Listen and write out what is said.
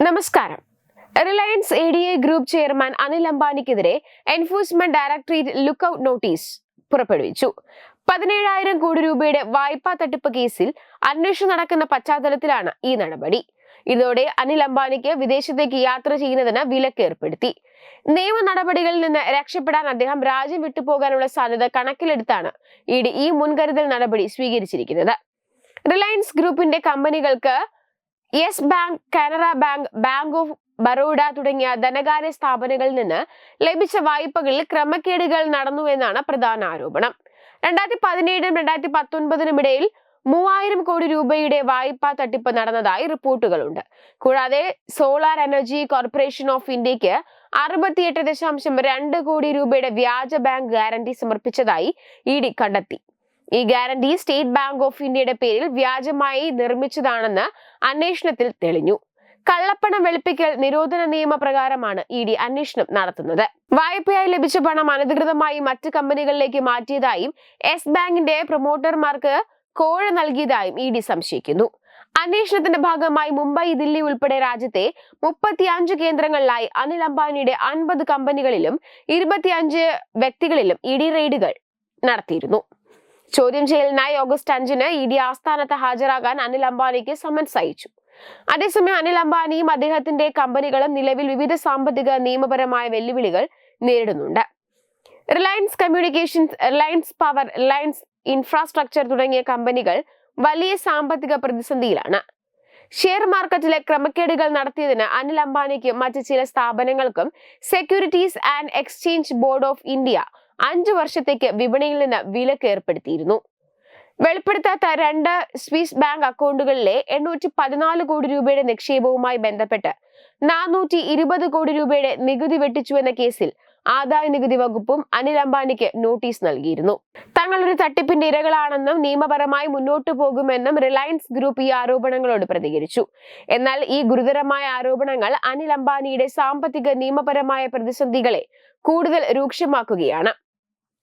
നമസ്കാരം. Reliance A D A group chairman Anil അംബാനിക്കെതിരെ enforcement directorate lookout notice പുറപ്പെടുവിച്ചു. പതിനേഴായിരം കോടി രൂപയുടെ വായ്പാ തട്ടിപ്പ് കേസിൽ അന്വേഷണം നടക്കുന്ന പശ്ചാത്തലത്തിലാണ് ഈ നടപടി. ഇതോടെ അനിൽ അംബാനിക്ക് വിദേശത്തേക്ക് യാത്ര ചെയ്യുന്നതിന് വിലക്ക് ഏർപ്പെടുത്തി. നിയമ നടപടികളിൽ നിന്ന് രക്ഷപ്പെടാൻ അദ്ദേഹം രാജ്യം വിട്ടുപോകാനുള്ള സാധ്യത കണക്കിലെടുത്താണ് ഇ ഈ മുൻകരുതൽ നടപടി സ്വീകരിച്ചിരിക്കുന്നത്. റിലയൻസ് ഗ്രൂപ്പിന്റെ കമ്പനികൾക്ക് Yes Bank Canara Bank Bank of Baroda തുടങ്ങിയ ധനകാര്യ സ്ഥാപനങ്ങളിൽ നിന്ന് ലഭിച്ച വായ്പകളിൽ ക്രമക്കേടുകൾ നടന്നുവെന്നാണ് പ്രധാന ആരോപണം. രണ്ടായിരത്തി പതിനേഴിനും രണ്ടായിരത്തി പത്തൊൻപതിനും ഇടയിൽ മൂവായിരം കോടി രൂപയുടെ വായ്പാ തട്ടിപ്പ് നടന്നതായി റിപ്പോർട്ടുകളുണ്ട്. കൂടാതെ സോളാർ എനർജി കോർപ്പറേഷൻ ഓഫ് ഇന്ത്യയ്ക്ക് അറുപത്തിയെട്ട് ദശാംശം രണ്ട് കോടി രൂപയുടെ വ്യാജ ബാങ്ക് ഗ്യാരണ്ടി സമർപ്പിച്ചതായി ഇ ഡി കണ്ടെത്തി. ഈ ഗ്യാരണ്ടി സ്റ്റേറ്റ് ബാങ്ക് ഓഫ് ഇന്ത്യയുടെ പേരിൽ വ്യാജമായി നിർമ്മിച്ചതാണെന്ന് അന്വേഷണത്തിൽ തെളിഞ്ഞു. കള്ളപ്പണം വെളുപ്പിക്കൽ നിരോധന നിയമപ്രകാരമാണ് ഇ ഡി അന്വേഷണം നടത്തുന്നത്. വായ്പയായി ലഭിച്ച പണം അനധികൃതമായി മറ്റ് കമ്പനികളിലേക്ക് മാറ്റിയതായും എസ് ബാങ്കിന്റെ പ്രൊമോട്ടർമാർക്ക് കോഴ നൽകിയതായും ഇ ഡി സംശയിക്കുന്നു. അന്വേഷണത്തിന്റെ ഭാഗമായി മുംബൈ ദില്ലി ഉൾപ്പെടെ രാജ്യത്തെ മുപ്പത്തിയഞ്ച് കേന്ദ്രങ്ങളിലായി അനിൽ അംബാനിയുടെ അൻപത് കമ്പനികളിലും ഇരുപത്തിയഞ്ച് വ്യക്തികളിലും ഇ ഡി റെയ്ഡുകൾ നടത്തിയിരുന്നു. ചോദ്യം ചെയ്യലിനായി ഓഗസ്റ്റ് അഞ്ചിന് ഇ ഡി ആസ്ഥാനത്ത് ഹാജരാകാൻ അനിൽ അംബാനിക്ക് സമൻസ് അയച്ചു. അതേസമയം അനിൽ അംബാനിയും അദ്ദേഹത്തിന്റെ കമ്പനികളും നിലവിൽ വിവിധ സാമ്പത്തിക നിയമപരമായ വെല്ലുവിളികൾ നേരിടുന്നുണ്ട്. Reliance Communications Reliance Power Reliance Infrastructure തുടങ്ങിയ കമ്പനികൾ വലിയ സാമ്പത്തിക പ്രതിസന്ധിയിലാണ്. ഷെയർ മാർക്കറ്റിലെ ക്രമക്കേടുകൾ നടത്തിയതിന് അനിൽ അംബാനിക്കും മറ്റ് ചില സ്ഥാപനങ്ങൾക്കും Securities and Exchange Board of India അഞ്ചു വർഷത്തേക്ക് വിപണിയിൽ നിന്ന് വിലക്ക് ഏർപ്പെടുത്തിയിരുന്നു. വെളിപ്പെടുത്താത്ത രണ്ട് സ്വിസ് ബാങ്ക് അക്കൗണ്ടുകളിലെ എണ്ണൂറ്റി പതിനാല് കോടി രൂപയുടെ നിക്ഷേപവുമായി ബന്ധപ്പെട്ട് നാനൂറ്റി ഇരുപത് കോടി രൂപയുടെ നികുതി വെട്ടിച്ചുവെന്ന കേസിൽ ആദായ നികുതി വകുപ്പും അനിൽ അംബാനിക്ക് നോട്ടീസ് നൽകിയിരുന്നു. തങ്ങൾ ഒരു തട്ടിപ്പിന്റെ ഇരകളാണെന്നും നിയമപരമായി മുന്നോട്ടു പോകുമെന്നും റിലയൻസ് ഗ്രൂപ്പ് ഈ ആരോപണങ്ങളോട് പ്രതികരിച്ചു. എന്നാൽ ഈ ഗുരുതരമായ ആരോപണങ്ങൾ അനിൽ അംബാനിയുടെ സാമ്പത്തിക നിയമപരമായ പ്രതിസന്ധികളെ കൂടുതൽ രൂക്ഷമാക്കുകയാണ്.